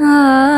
啊。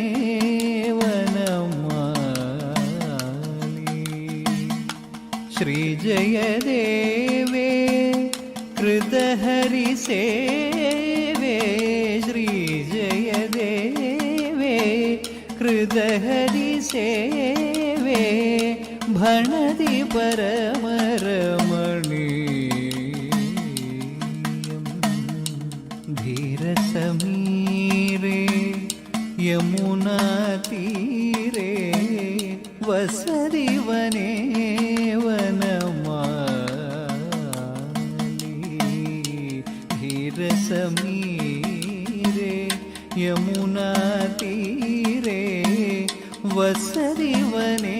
श्रीजयदेवे कृतहरिसेवे श्रीजयदेवे कृतहरिसेवे भणति परमरमणीयम् நீரே யமுனா தீரே வசதிவனே.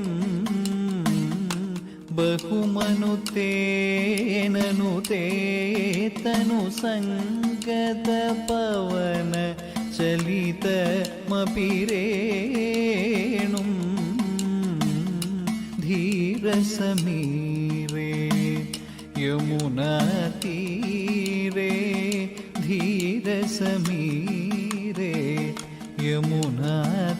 मृदुवेणुं बहुमनुतेननुते तनुसङ्गतपवन चलितमपि रेणुं धीरसमीरे यमुनातीरे धीरसमीरे यमुनातीरे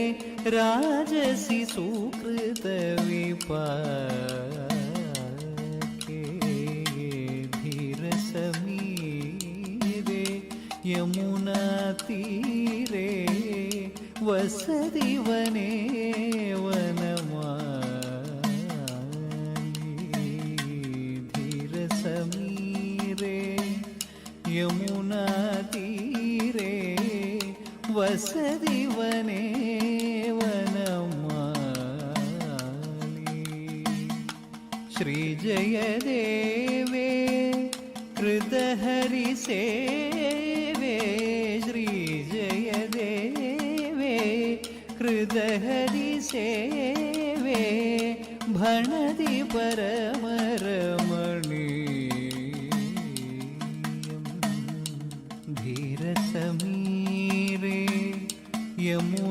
രാജസി സുകൃത വിപീരസമീരെ യമുന തീരെ വസതി വനേ വനമാ യമുനാ തീരെ വസതി വനേ श्रीजयदेवे कृतहरिसेवे श्रीजयदेवे कृतहरिसेवे भणति परमरमणीयम् धीरसमीरे यमुनातीरे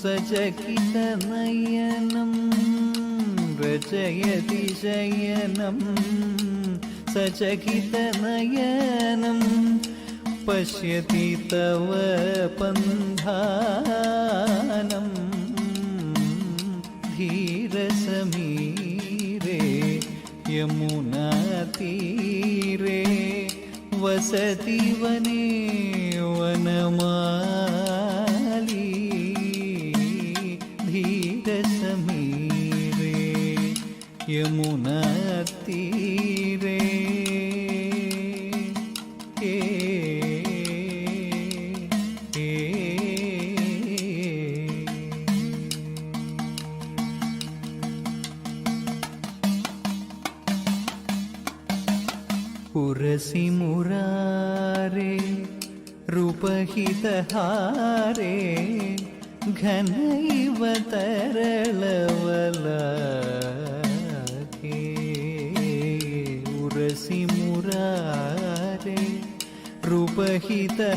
സചകിത നയനം രചയതി ശയനം സചകിത നയനം പശ്യതി തവ പന്ധാനം ധീരസമീരേ യമുനതീരേ വസതി വനേ വനമാ ಯಮುನಾ ತೀರೇ පුරසි මුරාරේ රුපහිතහාරේ ඝනයිවතරලවලා निहारे रूपहितहारे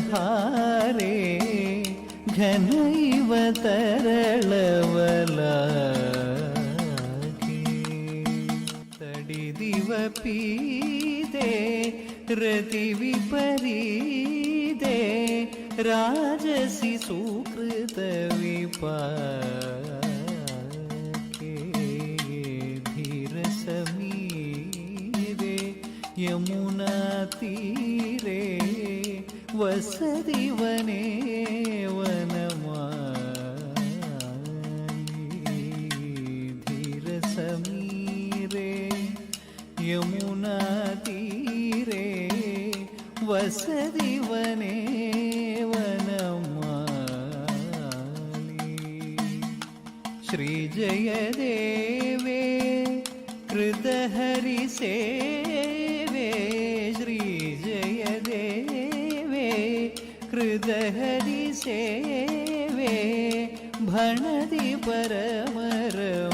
घनैव तरलवलागे तडिदिव पीते राजसी सुकृत विपा धीरसमीरे यमुनातीरे वसति वने वनमाली धीरसमीरे यमुनातीरे वसति वने वनमाली श्रीजयदेवे कृतहरिसेवे दहरि सेवे भणति परमरम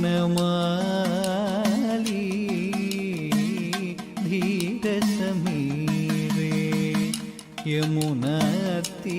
വനമാലി ധീരസമീരേ യമുനത്തീ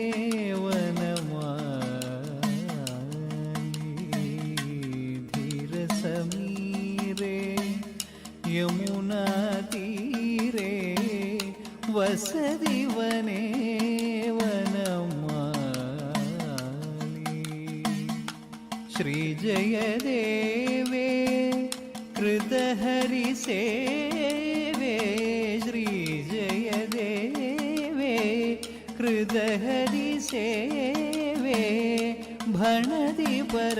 வசதி வனேவனமாலி श्रीजयदेवे कृतहरिसेवे श्रीजयदेवे कृतहरिसेवे भणति पर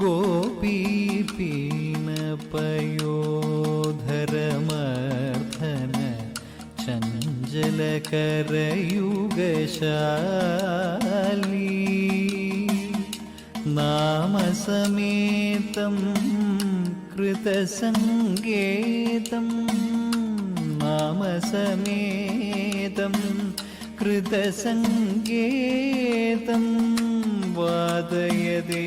चञ्चलकरयुगशाली गोपीपीनपयोधरमर्धन चञ्चलकरयुगशाली नामसमेतं कृतसङ्गेतं नामसमेतं कृतसङ्गेतं वादयदे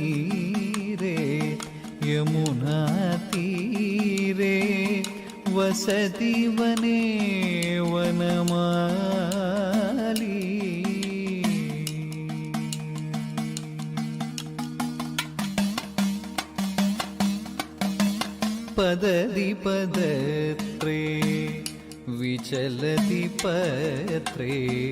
വസതി വനേ വനമാലി. പദതി പദത്രേ വിചലതി പത്രേ.